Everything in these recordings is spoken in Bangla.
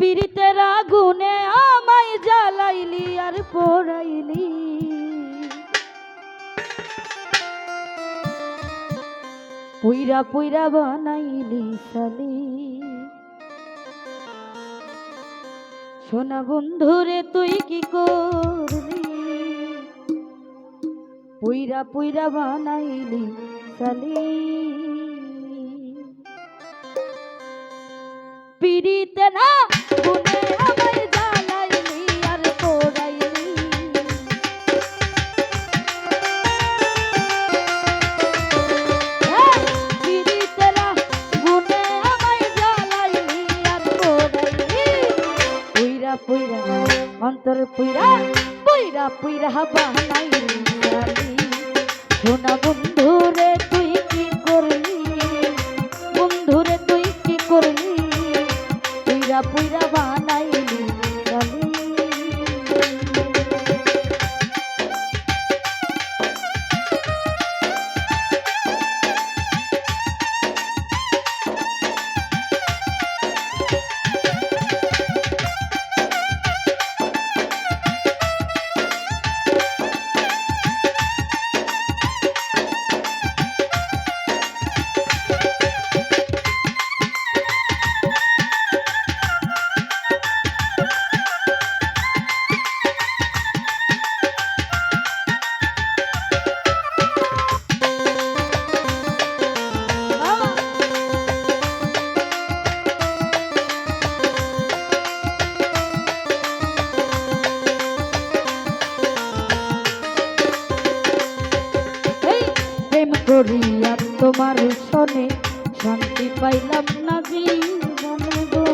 পীড়িতের আগুনে আমায় জ্বালাইলি আর পোড়াইলি। পুইরা পুইরা বানাইলি সালি সোনা বন্ধুরে, তুই কি করলি? পুইরা পুইরা বানাইলি সালি পিড়িতে না পুইরা পুইরা পুইরা বানাই জানি। বন্ধু রে, তুই কি করলি বন্ধু রে, তুই কি করলি পুইরা পুইরা বানাইলি করিয়া তোমার সনে শান্তি পাইলাম না জীবনে গো।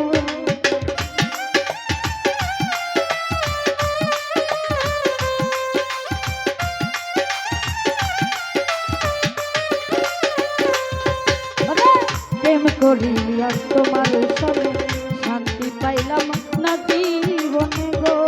প্রেম তোমার সনে শান্তি পাইলাম না জীবনে গো।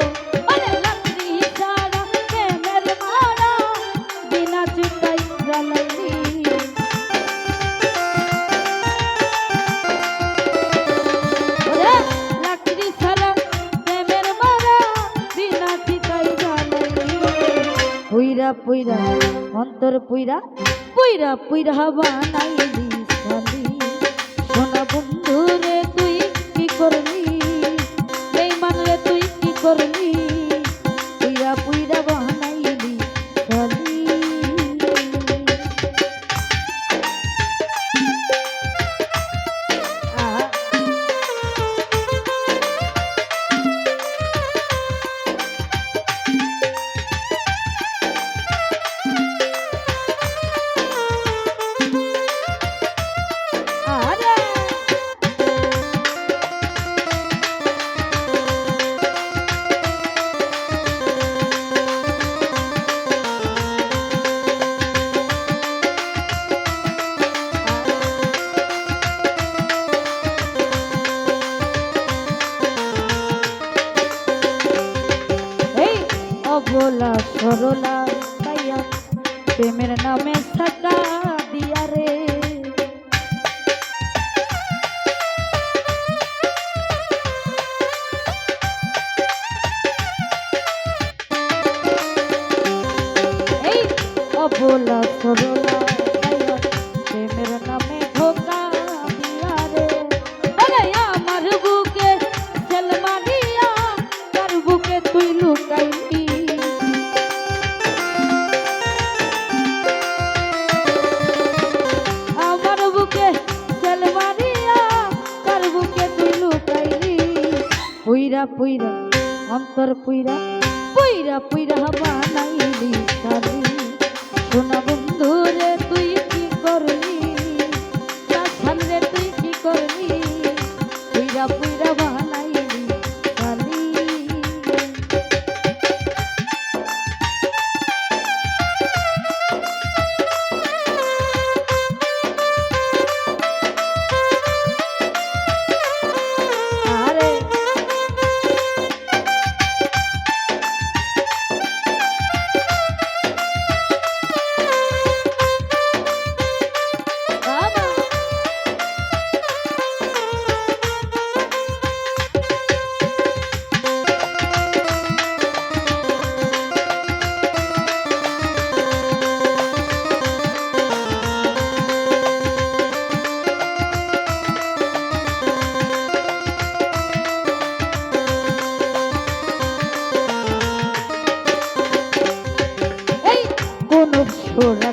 পুইরা পুইরা অন্তর পুইরা পুইরা পুইরা বানাইলি প্রেমের নামে থাকা দিয়া রে। এই অবলা সরলা পুইরা, অন্তর পুইরা পুইরা পুইরা বানাইলি কালি সোনা বন্ধু রে, তুই কি করলি? তুই কি করলি? পুইরা পুইরা তোরে